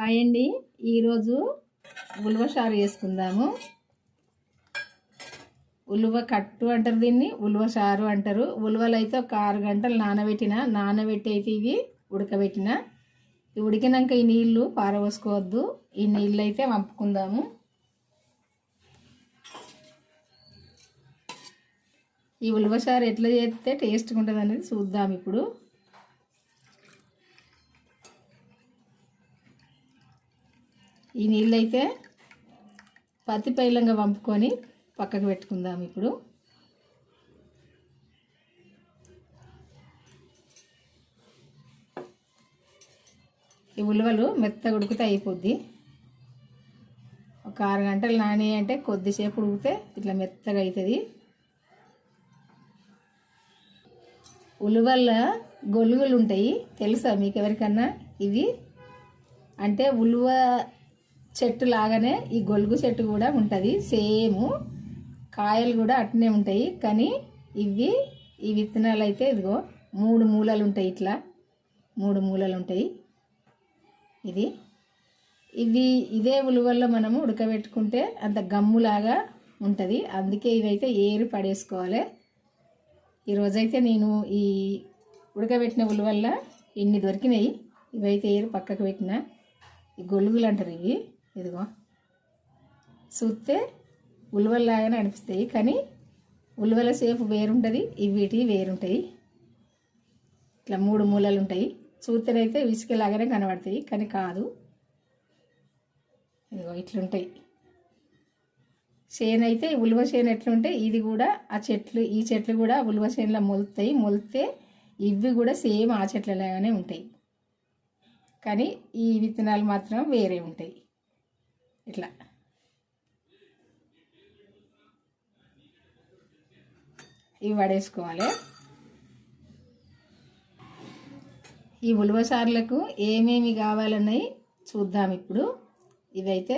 Hi అండి. ఈరోజు ఉలువ చారు వేసుకుందాము ఉలువ కట్టు అంటారు దీన్ని ఉలువ చారు అంటారు. ఉలువలు అయితే ఒక ఆరు గంటలు నానబెట్టిన నానబెట్టి అయితే ఇవి ఉడకబెట్టిన. ఉడికినాక ఈ నీళ్ళు పారబోసుకోవద్దు. ఈ నీళ్ళు అయితే వంపుకుందాము. ఈ ఉలువ చారు ఎట్లా చేస్తే టేస్ట్గా ఉంటుంది అనేది చూద్దాం ఇప్పుడు. ఈ నీళ్ళు అయితే పత్తి పైలంగా వంపుకొని పక్కకు పెట్టుకుందాం ఇప్పుడు. ఈ ఉలవలు మెత్తగా ఉడికితే అయిపోద్ది. ఒక ఆరు గంటలు నాని అంటే కొద్దిసేపు ఉడికితే ఇట్లా మెత్తగా అవుతుంది ఉలువల్ల గొలుగులు ఉంటాయి తెలుసా మీకు ఎవరికన్నా? ఇవి అంటే ఉలువ చెట్టు లాగానే ఈ గొలుగు చెట్టు కూడా ఉంటుంది. సేమ్ కాయలు కూడా అట్నే ఉంటాయి. కానీ ఇవి ఈ విత్తనాలు అయితే ఇదిగో మూడు మూలలు ఉంటాయి ఇట్లా. మూడు మూలలు ఉంటాయి. ఇది. ఇవి ఇదే ఉలువల్లో మనము ఉడకబెట్టుకుంటే అంత గమ్ములాగా ఉంటుంది. అందుకే ఇవైతే ఏరు పడేసుకోవాలి. ఈరోజైతే నేను ఈ ఉడకబెట్టిన ఉలువల్ల ఇన్ని దొరికినాయి. ఇవైతే ఏరు పక్కకు పెట్టిన. ఈ గొలుగులు అంటారు ఇవి. ఇదిగో. చూస్తే ఉలువల్లాగానే అనిపిస్తాయి కానీ ఉలువల సేపు వేరుంటుంది ఇవిటి వేరుంటాయి. ఇట్లా మూడు మూలలు ఉంటాయి చూస్తేనైతే ఇసుకలాగానే కనబడతాయి కానీ కాదు. ఇదిగో ఇట్లుంటాయి. చేను అయితే ఉలువ చేను ఎట్లుంటే ఇది కూడా ఆ చెట్లు ఈ చెట్లు కూడా ఉలువ చేనులో మొలుతాయి. మొలితే ఇవి కూడా సేమ్ ఆ చెట్లలాగానే ఉంటాయి. కానీ ఈ విత్తనాలు మాత్రం వేరే ఉంటాయి. ఇట్లా. ఇవి పడేసుకోవాలి. ఈ ఉలువ సార్లకు ఏమేమి కావాలన్నాయి చూద్దాం ఇప్పుడు. ఇవైతే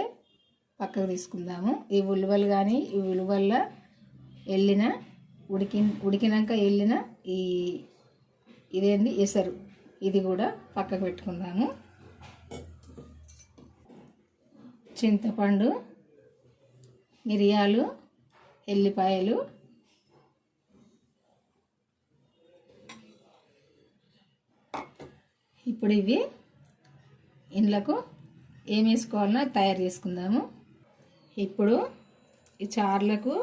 పక్కకు తీసుకుందాము. ఈ ఉలువలు కానీ ఈ ఉలువల్ల వెళ్ళిన ఉడికి ఉడికినాక వెళ్ళిన ఈ ఇదేంది? ఎసరు. ఇది కూడా పక్కకు పెట్టుకుందాము. చింతపండు మిరియాలు ఎల్లిపాయలు ఇప్పుడు ఇవి ఇండ్లకు ఏం వేసుకోవాలన్నా తయారు చేసుకుందాము. ఇప్పుడు ఈ చార్లకు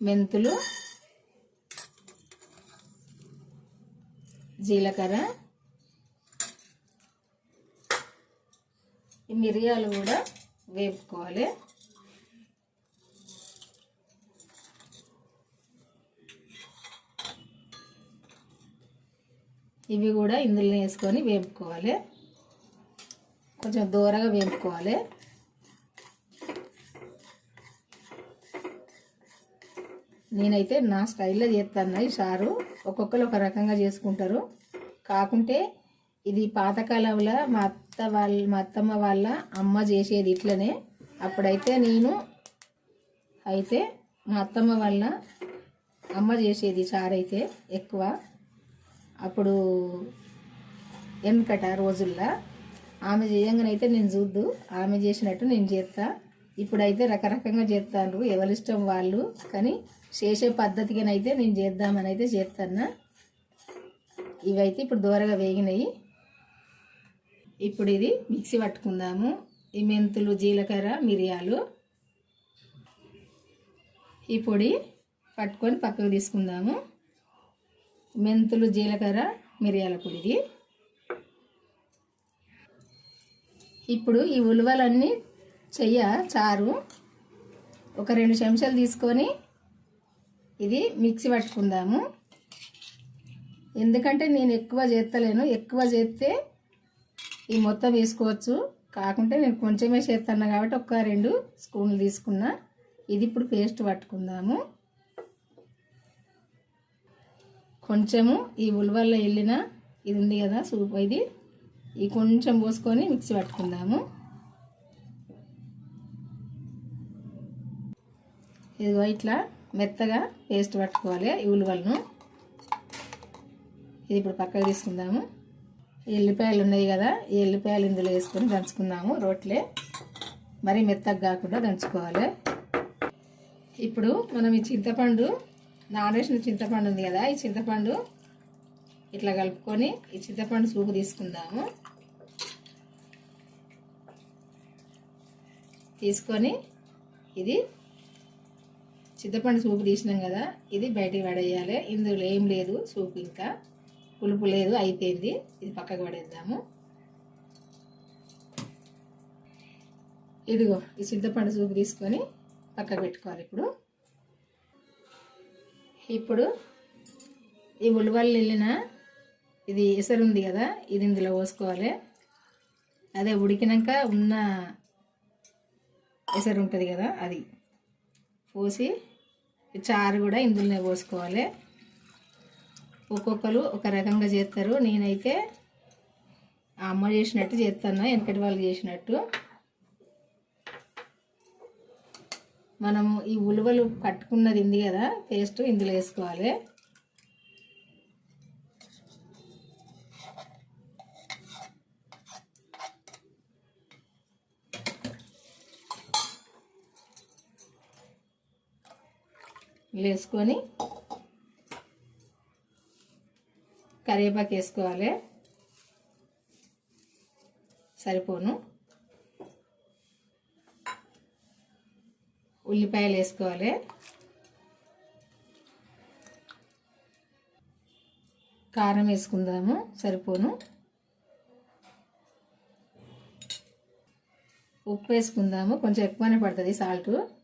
మెంతులు జీలకర్ర ఈ మిరియాలు కూడా వేపుకోవాలి. ఇవి కూడా ఇందులో వేసుకొని వేపుకోవాలి. కొంచెం దూరగా వేపుకోవాలి. నేనైతే నా స్టైల్లో చేస్తాను. ఈ సారు ఒక్కొక్కరు ఒక రకంగా చేసుకుంటారు. కాకుంటే ఇది పాతకాలంలో మా అత్త వాళ్ళ మా అత్తమ్మ వాళ్ళ అమ్మ చేసేది ఇట్లనే. అప్పుడైతే నేను అయితే మా అత్తమ్మ వాళ్ళ అమ్మ చేసేది చారైతే ఎక్కువ. అప్పుడు వెనుకట రోజుల్లో. ఆమె చేయంగానైతే నేను చూద్దు. ఆమె చేసినట్టు నేను చేస్తా. ఇప్పుడైతే రకరకంగా చేస్తాను ఎవరిష్టం వాళ్ళు. కానీ చేసే పద్ధతిగానైతే నేను చేద్దామని అయితే చేస్తాను ఇవైతే ఇప్పుడు దూరగా వేగినాయి. ఇప్పుడు ఇది మిక్సీ పట్టుకుందాము. ఈ మెంతులు జీలకర్ర మిరియాలు. ఈ పొడి పట్టుకొని పక్కకు తీసుకుందాము. మెంతులు జీలకర్ర మిరియాల పొడిది. ఇప్పుడు ఈ ఉలువలన్నీ చెయ్య చారు. ఒక రెండు చెంచాలు తీసుకొని ఇది మిక్సీ పట్టుకుందాము. ఎందుకంటే నేను ఎక్కువ చేస్తలేను ఎక్కువ చేస్తే ఈ మొత్తం వేసుకోవచ్చు. కాకుంటే నేను కొంచెమే చేస్తున్నా కాబట్టి ఒక రెండు స్పూన్లు తీసుకున్నా. ఇది ఇప్పుడు పేస్ట్ పట్టుకుందాము. కొంచెము ఈ ఉలవల్లో వెళ్ళిన ఇది ఉంది కదా సూప్ ఇది. ఈ కొంచెం పోసుకొని మిక్సీ పట్టుకుందాము. ఇదిగో ఇట్లా మెత్తగా పేస్ట్ పట్టుకోవాలి ఈ ఉల్వలను. ఇది ఇప్పుడు పక్కకు తీసుకుందాము. ఎల్లిపాయలు ఉన్నాయి కదా ఈ ఎల్లిపాయలు ఇందులో వేసుకొని దంచుకుందాము రోట్లే. మరి మెత్తగా కాకుండా దంచుకోవాలి. ఇప్పుడు మనం ఈ చింతపండు నానేసిన చింతపండు ఉంది కదా ఈ చింతపండు ఇట్లా కలుపుకొని ఈ చింతపండు సూపు తీసుకుందాము. తీసుకొని ఇది చింతపండు సూపు తీసినాం కదా ఇది బయటికి పడేయాలి. ఇందులో ఏం లేదు సూపు ఇంకా. పులుపు లేదు అయిపోయింది. ఇది పక్కకు పడేద్దాము. ఇదిగో ఈ చింతపండు సూపు తీసుకొని పక్కకు పెట్టుకోవాలి ఇప్పుడు. ఇప్పుడు ఈ ఉల్లిపాయలు వెళ్ళిన ఇది ఎసరు ఉంది కదా ఇది ఇందులో పోసుకోవాలి. అదే ఉడికినాక ఉన్న ఎసరు ఉంటుంది కదా అది పోసి ఈ చారు కూడా ఇందులోనే పోసుకోవాలి. ఒక్కొక్కరు ఒక రకంగా చేస్తారు. నేనైతే ఆ అమ్మ చేసినట్టు చేస్తాను. వెనకటి వాళ్ళు చేసినట్టు. మనం ఈ ఉలువలు పట్టుకున్నది ఉంది కదా పేస్ట్ ఇందులో వేసుకోవాలి. వేసుకొని కరివేపాకు వేసుకోవాలి. సరిపోను. ఉల్లిపాయలు వేసుకోవాలి. కారం వేసుకుందాము. సరిపోను. ఉప్పు వేసుకుందాము. కొంచెం ఎక్కువనే పడుతుంది సాల్ట్.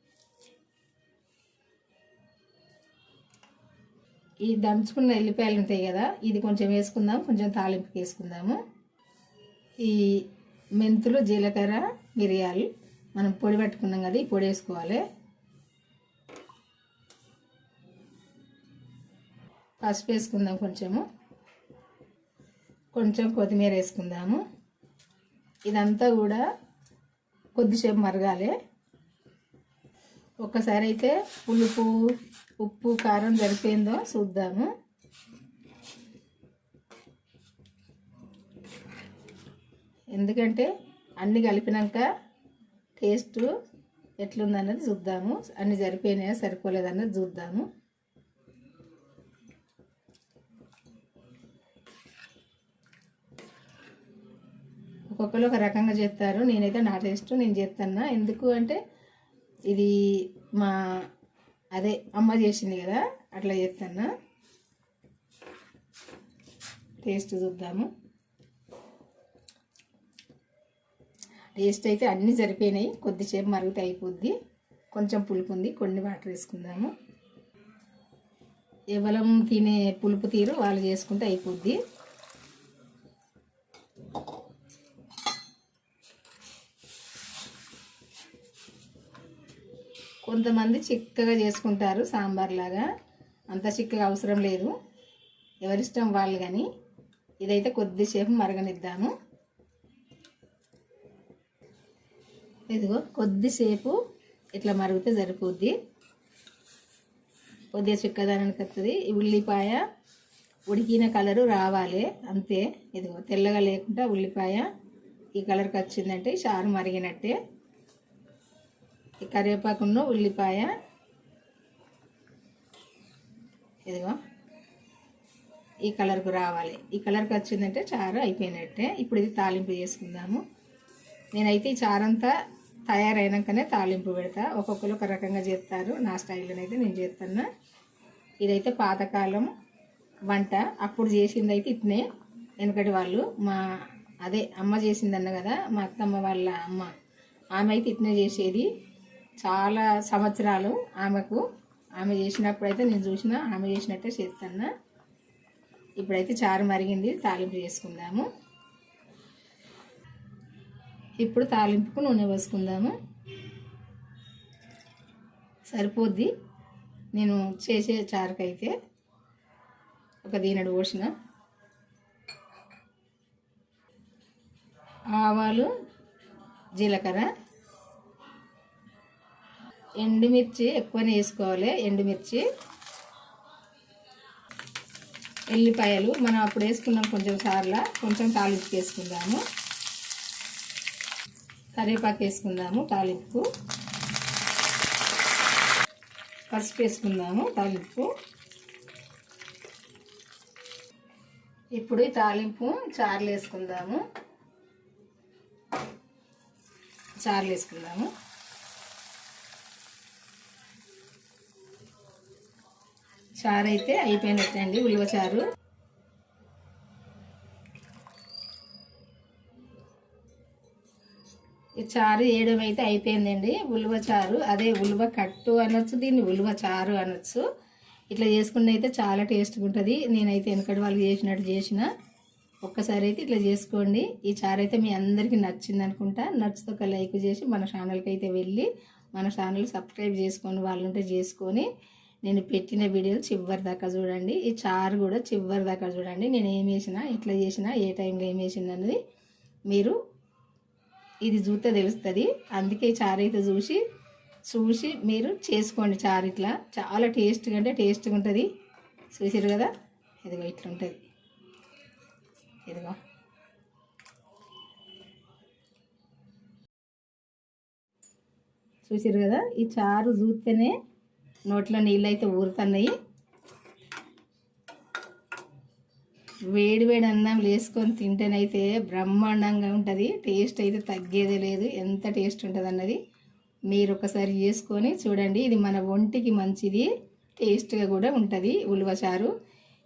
ఈ దంచుకున్న ఎల్లిపాయలు ఉంటాయి కదా ఇది కొంచెం వేసుకుందాం కొంచెం తాలింపుకి వేసుకుందాము. ఈ మెంతులు జీలకర్ర మిరియాలు మనం పొడి పట్టుకున్నాం కదా ఈ పొడి వేసుకోవాలి. పసుపు వేసుకుందాం కొంచెము. కొంచెం కొత్తిమీర వేసుకుందాము. ఇదంతా కూడా కొద్దిసేపు మరగాలి. ఒక్కసారి అయితే పులుపు ఉప్పు కారం సరిపోయిందో చూద్దాము. ఎందుకంటే అన్నీ కలిపినాక టేస్ట్ ఎట్లుందన్నది చూద్దాము. అన్ని సరిపోయినాయా సరిపోలేదన్నది చూద్దాము. ఒక్కొక్కరు ఒక రకంగా చేస్తారు. నేనైతే నా టేస్ట్ నేను చేస్తాను ఎందుకు అంటే ఇది మా అదే అమ్మ చేసింది కదా అట్లా చేస్తాను టేస్ట్ చూద్దాము. టేస్ట్ అయితే అన్నీ సరిపోయినాయి కొద్దిసేపు మరుగుతే అయిపోద్ది. కొంచెం పులుపు ఉంది కొన్ని వాటర్ వేసుకుందాము. ఎవరం తినే పులుపు తీరు వాళ్ళు చేసుకుంటే అయిపోద్ది. కొంతమంది చిక్కగా చేసుకుంటారు సాంబార్ లాగా అంత చిక్కగా అవసరం లేదు. ఎవరిష్టం వాళ్ళు కానీ ఇదైతే కొద్దిసేపు మరగనిద్దాము. ఇదిగో కొద్దిసేపు ఇట్లా మరిగితే సరిపోద్ది. కొద్దిగా చిక్కదానానికి వస్తుంది ఈ ఉల్లిపాయ ఉడికిన కలరు రావాలి. అంతే. ఇదిగో తెల్లగా లేకుండా ఉల్లిపాయ ఈ కలర్కి వచ్చిందంటే చారు మరిగినట్టే. కరివేపాకును ఉల్లిపాయ. ఇదిగో. ఈ కలర్కు రావాలి. ఈ కలర్కి వచ్చిందంటే చారు అయిపోయినట్టే. ఇప్పుడు ఇది తాలింపు చేసుకుందాము. నేనైతే ఈ చారంతా తయారైనాకనే తాలింపు పెడతా. ఒక్కొక్కరు ఒక రకంగా చేస్తారు. నా స్టైల్లోనైతే నేను చేస్తున్నా ఇదైతే పాతకాలం వంట. అప్పుడు చేసింది అయితే ఇట్నే. వెనకటి వాళ్ళు మా అదే అమ్మ చేసిందన్న కదా మా అత్తమ్మ వాళ్ళ అమ్మ. ఆమె అయితే ఇట్నే చేసేది. చాలా సంవత్సరాలు ఆమెకు ఆమె చేసినప్పుడు అయితే నేను చూసిన ఆమె చేసినట్టే చేస్తున్నా ఇప్పుడైతే చారు మరిగింది తాలింపు చేసుకుందాము. ఇప్పుడు తాలింపుకు నూనె పోసుకుందాము. సరిపోద్ది. నేను చేసే చారుకైతే ఒక దీనడు పోసిన. ఆవాలు జీలకర్ర ఎండుమిర్చి ఎక్కువనే వేసుకోవాలి. ఎండుమిర్చి ఎల్లిపాయలు మనం అప్పుడు వేసుకున్నాం కొంచెం సార్ల. కొంచెం తాలింపు వేసుకుందాము. కరివేపాకు వేసుకుందాము తాలింపు. పసుపు వేసుకుందాము తాలింపు. ఇప్పుడు ఈ తాలింపు చారులు వేసుకుందాము. చారులు వేసుకుందాము. చారు అయితే అయిపోయినట్టండి ఉలువ చారు. ఈ చారు వేయడం అయితే అయిపోయిందండి. ఉలువ చారు అదే ఉలువ కట్టు అనొచ్చు దీన్ని ఉలువ చారు అనొచ్చు. ఇట్లా చేసుకుంటే అయితే చాలా టేస్ట్గా ఉంటుంది. నేనైతే వెనకటి వాళ్ళు చేసినట్టు చేసిన. ఒక్కసారి అయితే ఇట్లా చేసుకోండి. ఈ చారు అయితే మీ అందరికీ నచ్చింది అనుకుంటా. నచ్చితే ఒక లైక్ చేసి మన ఛానల్కి అయితే వెళ్ళి మన ఛానల్ సబ్స్క్రైబ్ చేసుకొని వాళ్ళు ఉంటే చేసుకొని నేను పెట్టిన వీడియోలు చివరి దాకా చూడండి. ఈ చారు కూడా చివరి దాకా చూడండి. నేను ఏం వేసినా ఎట్లా చేసినా ఏ టైంలో ఏం వేసింది అన్నది మీరు ఇది చూస్తే తెలుస్తుంది. అందుకే చారు అయితే చూసి చూసి మీరు చేసుకోండి చారు ఇట్లా. చాలా టేస్ట్గా అంటే టేస్ట్గా ఉంటుంది. చూసారు కదా? ఇదిగో ఇట్లా ఉంటుంది. ఇదిగో. చూసారు కదా? ఈ చారు చూస్తేనే నోట్లో నీళ్ళు అయితే ఊరుతున్నాయి. వేడి వేడి అన్నం వేసుకొని తింటేనైతే బ్రహ్మాండంగా ఉంటుంది. టేస్ట్ అయితే తగ్గేదే లేదు. ఎంత టేస్ట్ ఉంటుంది అన్నది మీరు ఒకసారి చేసుకొని చూడండి. ఇది మన ఒంటికి మంచిది. టేస్ట్గా కూడా ఉంటుంది ఉలువచారు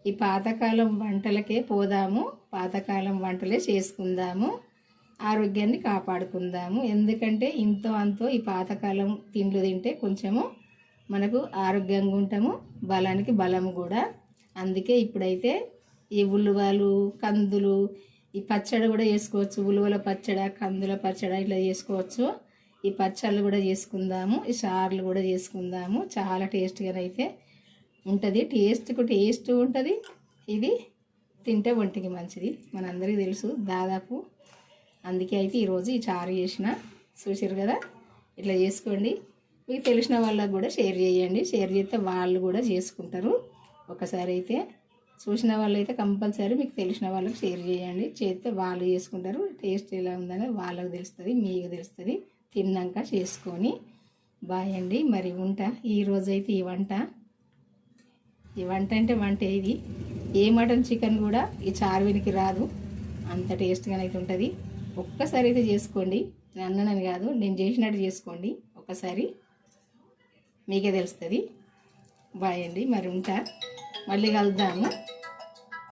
ఈ పాతకాలం వంటలకే పోదాము. పాతకాలం వంటలే చేసుకుందాము. ఆరోగ్యాన్ని కాపాడుకుందాము. ఎందుకంటే ఇంతో అంతో ఈ పాతకాలం తిండ్లు తింటే కొంచెము మనకు ఆరోగ్యంగా ఉంటాము బలానికి బలము కూడా. అందుకే ఇప్పుడైతే ఈ ఉలువలు కందులు ఈ పచ్చడి కూడా చేసుకోవచ్చు. ఉలువల పచ్చడ కందుల పచ్చడ ఇట్లా చేసుకోవచ్చు. ఈ పచ్చళ్ళు కూడా చేసుకుందాము ఈ సార్లు కూడా చేసుకుందాము. చాలా టేస్ట్గా అయితే ఉంటుంది. టేస్ట్కు టేస్ట్ ఉంటుంది. ఇది తింటే ఒంటికి మంచిది. మనందరికీ తెలుసు దాదాపు. అందుకే అయితే ఈరోజు ఈ చారు చేసిన. చూసారు కదా? ఇట్లా చేసుకోండి. మీకు తెలిసిన వాళ్ళకు కూడా షేర్ చేయండి. షేర్ చేస్తే వాళ్ళు కూడా చేసుకుంటారు. ఒకసారి అయితే చూసిన వాళ్ళు అయితే కంపల్సరీ మీకు తెలిసిన వాళ్ళకి షేర్ చేయండి. చేస్తే వాళ్ళు చేసుకుంటారు. టేస్ట్ ఎలా ఉందని వాళ్ళకి తెలుస్తుంది మీకు తెలుస్తుంది. తిన్నాక చేసుకొని బాయ్ అండి. మరి వంట ఈరోజు అయితే ఈ వంట. ఈ వంట అంటే వంట ఇది. ఏ మటన్ చికెన్ కూడా ఈ చార్వినికి రాదు. అంత టేస్ట్గా అయితే ఉంటుంది. ఒక్కసారి అయితే చేసుకోండి. నేను అన్ననని కాదు నేను చేసినట్టు చేసుకోండి. ఒకసారి మీకే తెలుస్తుంది. బాయ్ అండి మరి ఉంటా. మళ్ళీ కలుద్దాము.